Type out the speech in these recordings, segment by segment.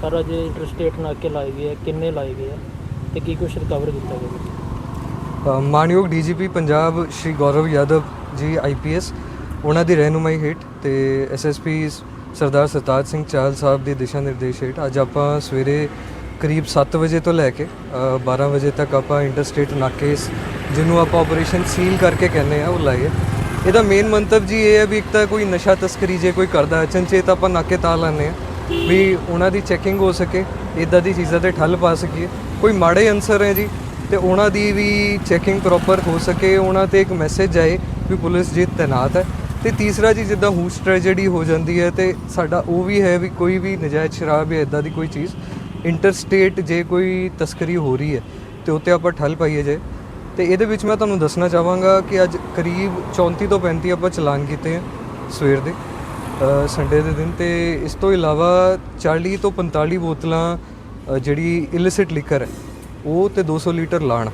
ਸਾਰਾ ਜੇ ਇੰਟਰਸਟੇਟ ਨਾਕੇ ਲਾਏ ਗਏ ਆ ਕਿੰਨੇ ਲਾਏ ਗਏ ਆ ਤੇ ਕੀ ਕੁਛ ਰਿਕਵਰ ਕੀਤਾ ਗਿਆ? ਅ, ਮਾਨਯੋਗ ਡੀਜੀਪੀ ਪੰਜਾਬ ਸ਼੍ਰੀ ਗੌਰਵ ਯਾਦਵ ਜੀ ਆਈਪੀਐਸ ਉਹਨਾਂ ਦੀ ਰਹਿਨੁਮਾਈ ਹੇਠ ਤੇ ਐਸਐਸਪੀ ਸਰਦਾਰ ਸਰਤਾਜ ਸਿੰਘ ਚਾਹਲ ਸਾਹਿਬ ਦੇ ਦਿਸ਼ਾ ਨਿਰਦੇਸ਼ ਹੇਠ ਅੱਜ ਆਪਾਂ ਸਵੇਰੇ ਕਰੀਬ 7 ਵਜੇ ਤੋਂ ਲੈ ਕੇ ਅ, 12 ਵਜੇ ਤੱਕ ਆਪਾਂ ਇੰਟਰਸਟੇਟ ਨਾਕੇ ਸ- ਜਿਹਨੂੰ ਆਪਾਂ ਆਪਰੇਸ਼ਨ ਸੀਲ ਕਰਕੇ ਕਹਿੰਦੇ ਆ ਉਹ ਲਾਏ ਇਹਦਾ ਮੇਨ ਮੰਤਵ ਜੀ ਇਹ ਹੈ ਵੀ ਇੱਕ ਤਾਂ ਕੋਈ ਨਸ਼ਾ ਤਸਕਰੀ ਜੇ ਕੋਈ ਕਰਦਾ ਅਚਨਚੇਤ ਆਪਾਂ ਨਾਕੇ ਤਾਂ ਲਾਉਂਦੇ ਆ ਵੀ ਉਹਨਾਂ ਦੀ ਚੈਕਿੰਗ ਹੋ ਸਕੇ ਇਦਾਂ ਦੀ ਚੀਜ਼ਾਂ ਤੇ ਠੱਲ ਪਾ ਸਕੀਏ। ਕੋਈ ਮਾੜੇ ਅਨਸਰ ਹੈ ਜੀ ਤੇ ਉਹਨਾਂ ਦੀ ਵੀ ਚੈਕਿੰਗ ਪ੍ਰੋਪਰ ਹੋ ਸਕੇ ਉਹਨਾਂ ਤੇ ਇੱਕ ਮੈਸੇਜ ਆਏ ਵੀ ਪੁਲਿਸ ਜੀ ਤੈਨਾਤ ਹੈ। ਤੇ ਤੀਸਰਾ ਜੀ, ਜਿੱਦਾਂ ਹੂਸ ਟ੍ਰੈਜੇਡੀ ਹੋ ਜਾਂਦੀ ਹੈ ਤੇ ਸਾਡਾ ਉਹ ਵੀ ਹੈ ਵੀ ਕੋਈ ਵੀ ਨਜਾਇਜ਼ ਸ਼ਰਾਬ ਜਾਂ ਇਦਾਂ ਦੀ ਕੋਈ ਚੀਜ਼ ਇੰਟਰਸਟੇਟ ਜੇ ਕੋਈ ਤਸਕਰੀ ਹੋ ਰਹੀ ਹੈ ਤੇ ਉੱਤੇ ਆਪਾਂ ਠੱਲ ਪਾਈਏ ਜੇ। ਤੇ ਇਹਦੇ ਵਿੱਚ ਮੈਂ ਤੁਹਾਨੂੰ ਦੱਸਣਾ ਚਾਹਾਂਗਾ ਕਿ ਅੱਜ ਕਰੀਬ 34 ਤੋਂ 35 ਆਪਾਂ ਚਲਾਨ ਕੀਤੇ ਆ ਸਵੇਰ ਦੇ ਸੰਡੇ ਦੇ ਦਿਨ ਤੇ ਇਸ ਤੋਂ ਇਲਾਵਾ 40 ਤੋਂ 45 ਬੋਤਲਾਂ ਜਿਹੜੀ ਇਲਿਸਿਟ ਲਿਕਰ ਹੈ, ਉਹ ਤੇ 200 ਲੀਟਰ ਲਾਣ,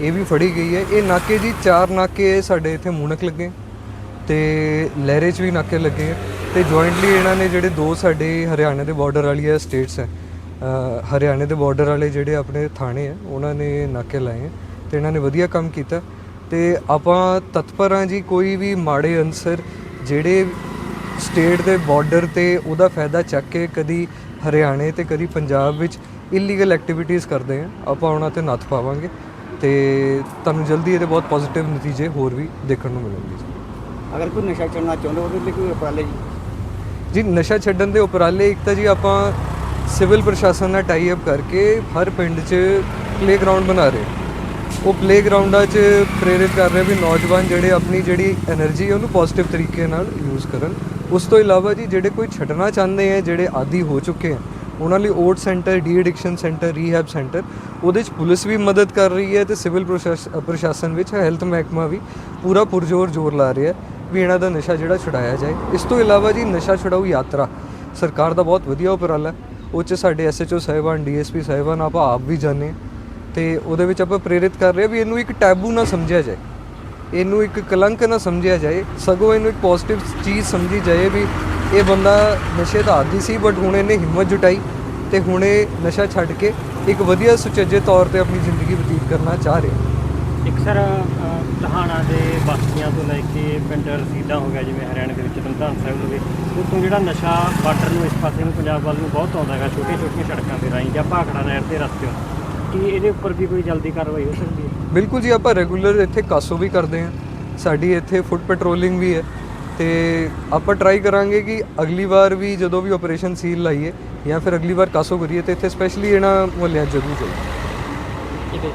ਇਹ ਵੀ ਫੜੀ ਗਈ ਹੈ। ਇਹ ਨਾਕੇ ਜੀ, ਚਾਰ ਨਾਕੇ ਸਾਡੇ ਇੱਥੇ ਮੂਣਕ ਲੱਗੇ। ਤੇ ਲਹਿਰੇ 'ਚ ਵੀ ਨਾਕੇ ਲੱਗੇ ਹੈ ਤੇ ਜੁਆਇੰਟਲੀ ਇਹਨਾਂ ਨੇ ਜਿਹੜੇ ਦੋ ਸਾਡੇ ਹਰਿਆਣਾ ਦੇ ਬਾਰਡਰ ਵਾਲੀਆਂ ਸਟੇਟਸ ਹੈ ਹਰਿਆਣੇ ਦੇ ਬਾਰਡਰ ਵਾਲੇ ਜਿਹੜੇ ਆਪਣੇ ਥਾਣੇ ਹੈ ਉਹਨਾਂ ਨੇ ਨਾਕੇ ਲਾਏ ਹੈ ਤੇ ਇਹਨਾਂ ਨੇ ਵਧੀਆ ਕੰਮ ਕੀਤਾ। ਤੇ ਆਪਾਂ ਤਤਪਰ ਹਾਂ ਜੀ ਕੋਈ ਵੀ ਮਾੜੇ ਅਨਸਰ ਜਿਹੜੇ ਸਟੇਟ ਦੇ ਬਾਰਡਰ ਤੇ ਉਹਦਾ ਫਾਇਦਾ ਚੱਕ ਕੇ ਕਦੀ ਹਰਿਆਣੇ ਤੇ ਕਦੀ ਪੰਜਾਬ ਵਿੱਚ ਇਲੀਗਲ ਐਕਟੀਵਿਟੀਜ਼ ਕਰਦੇ ਆ, ਆਪਾਂ ਉਹਨਾਂ ਤੇ ਨੱਥ ਪਾਵਾਂਗੇ ਤੇ ਤੁਹਾਨੂੰ ਜਲਦੀ ਇਹਦੇ ਬਹੁਤ ਪੋਜ਼ਿਟਿਵ ਨਤੀਜੇ ਹੋਰ ਵੀ ਦੇਖਣ ਨੂੰ ਮਿਲਣਗੇ ਜੀ। ਅਗਰ ਕੋਈ ਨਸ਼ਾ ਛੱਡਣਾ ਚਾਹੁੰਦਾ ਉਹਦੇ ਲਈ ਕੋਈ ਉਪਰਾਲੇ ਜੀ। ਜੀ, ਨਸ਼ਾ ਛੱਡਣ ਦੇ ਉਪਰਾਲੇ, ਇੱਕ ਤਾਂ ਜੀ ਆਪਾਂ ਸਿਵਲ ਪ੍ਰਸ਼ਾਸਨ ਨਾਲ ਟਾਈ ਅਪ ਕਰਕੇ ਹਰ ਪਿੰਡ 'ਚ ਪਲੇਗਰਾਉਂਡ ਬਣਾ ਰਹੇ ਉਹ ਪਲੇਗਰਾਉਂਡਾਂ 'ਚ ਪ੍ਰੇਰਿਤ ਕਰ ਰਹੇ ਵੀ ਨੌਜਵਾਨ ਜਿਹੜੇ ਆਪਣੀ ਜਿਹੜੀ એનર્ਜੀ ਉਹਨੂੰ ਪੋਜ਼ਿਟਿਵ ਤਰੀਕੇ ਨਾਲ ਯੂਜ਼ ਕਰਨ। ਉਸ ਤੋਂ ਇਲਾਵਾ ਜੀ, ਜਿਹੜੇ ਕੋਈ ਛੱਡਣਾ ਚਾਹੁੰਦੇ ਆ, ਜਿਹੜੇ ਆਦੀ ਹੋ ਚੁੱਕੇ ਆ, ਉਹਨਾਂ ਲਈ OOAT centre de-addiction centre rehab centre ਉਹਦੇ 'ਚ ਪੁਲਿਸ ਵੀ ਮਦਦ ਕਰ ਰਹੀ ਹੈ ਤੇ ਸਿਵਲ ਪ੍ਰਸ਼ਾਸਨ ਵਿੱਚ ਹੈਲਥ ਮਹਿਕਮਾ ਵੀ ਪੂਰਾ ਪੁਰਜ਼ੋਰ ਜ਼ੋਰ ਲਾ ਰਿਹਾ ਹੈ। ਵੀ ਇਹਨਾਂ ਦਾ ਨਸ਼ਾ ਜਿਹੜਾ ਛੁਡਾਇਆ ਜਾਏ। ਇਸ ਤੋਂ ਇਲਾਵਾ ਜੀ ਨਸ਼ਾ ਛੁਡਾਊ ਯਾਤਰਾ, ਸਰਕਾਰ ਦਾ ਬਹੁਤ ਵਧੀਆ ਉਪਰਾਲਾ ਉਹ 'ਚ ਸਾਡੇ ਐਸਐਚਓ ਸਾਹਿਬਾਨ ਡੀਐਸਪੀ ਸਾਹਿਬਾਨ, ਆਪਾਂ ਆਪ ਵੀ ਜਾਂਦੇ ਹਾਂ। ਤੇ ਉਹਦੇ ਵਿੱਚ ਆਪਾਂ ਪ੍ਰੇਰਿਤ ਕਰ ਰਹੇ ਹਾਂ ਵੀ ਇਹਨੂੰ ਇੱਕ ਟੈਬੂ ਨਾ ਸਮਝਿਆ ਜਾਏ। ਇਹਨੂੰ ਇੱਕ ਕਲੰਕ ਨਾ ਸਮਝਿਆ ਜਾਏ। ਸਗੋਂ ਇਹਨੂੰ ਇੱਕ ਪੋਜ਼ਿਟਿਵ ਚੀਜ਼ ਸਮਝੀ ਜਾਏ ਵੀ ਇਹ ਬੰਦਾ ਨਸ਼ੇ ਦਾ ਆਦੀ ਸੀ ਬਟ ਹੁਣ ਇਹਨੇ ਹਿੰਮਤ ਜੁਟਾਈ ਤੇ ਹੁਣ ਇਹ ਨਸ਼ਾ ਛੱਡ ਕੇ ਇੱਕ ਵਧੀਆ ਸੁਚੱਜੇ ਤੌਰ ਤੇ ਆਪਣੀ ਜ਼ਿੰਦਗੀ ਬਤੀਤ ਕਰਨਾ ਚਾਹ ਰਿਹਾ। ਇੱਕ ਸਰ ਲਹਾਣਾ ਦੇ ਬਸਤੀਆਂ ਤੋਂ ਲੈ ਕੇ ਪਿੰਡ ਰਸੀਦਾ ਹੋ ਗਿਆ ਜਿਵੇਂ ਹਰਿਆਣਾ ਦੇ ਵਿੱਚ ਤਰਨਤਾਰਨ ਸਾਹਿਬ ਹੋਵੇ ਉੱਥੋਂ ਜਿਹੜਾ ਨਸ਼ਾ ਬਾਰਡਰ ਨੂੰ ਇਸ ਪਾਸੇ ਨੂੰ ਪੰਜਾਬ ਵੱਲ ਨੂੰ ਬਹੁਤ ਆਉਂਦਾ ਹੈਗਾ ਛੋਟੀਆਂ ਛੋਟੀਆਂ ਸੜਕਾਂ ਦੇ ਰਾਹੀਂ ਜਾਂ ਭਾਖੜਾ ਨਹਿਰ ਦੇ ਰਸਤੇ ਕੀ ਇਹਦੇ ਉੱਪਰ ਵੀ ਕੋਈ ਜਲਦੀ ਕਾਰਵਾਈ ਹੋ ਸਕਦੀ ਹੈ? ਬਿਲਕੁਲ ਜੀ ਆਪਾਂ ਰੈਗੂਲਰ ਇੱਥੇ ਕਾਸੋ ਵੀ ਕਰਦੇ ਹਾਂ। ਸਾਡੀ ਇੱਥੇ ਫੁੱਟ ਪੈਟਰੋਲਿੰਗ ਵੀ ਹੈ ਤੇ ਆਪਾਂ ਟਰਾਈ ਕਰਾਂਗੇ ਕਿ ਅਗਲੀ ਵਾਰ ਵੀ ਜਦੋਂ ਵੀ ਆਪਰੇਸ਼ਨ ਸੀਲ ਲਾਈਏ ਜਾਂ ਫਿਰ ਅਗਲੀ ਵਾਰ ਕਾਸੋ ਕਰੀਏ ਤੇ ਇੱਥੇ ਸਪੈਸ਼ਲੀ ਇਹਨਾਂ ਮੁਹੱਲਿਆਂ ਜ਼ਰੂਰ ਜਾਈਏ। ਠੀਕ ਹੈ।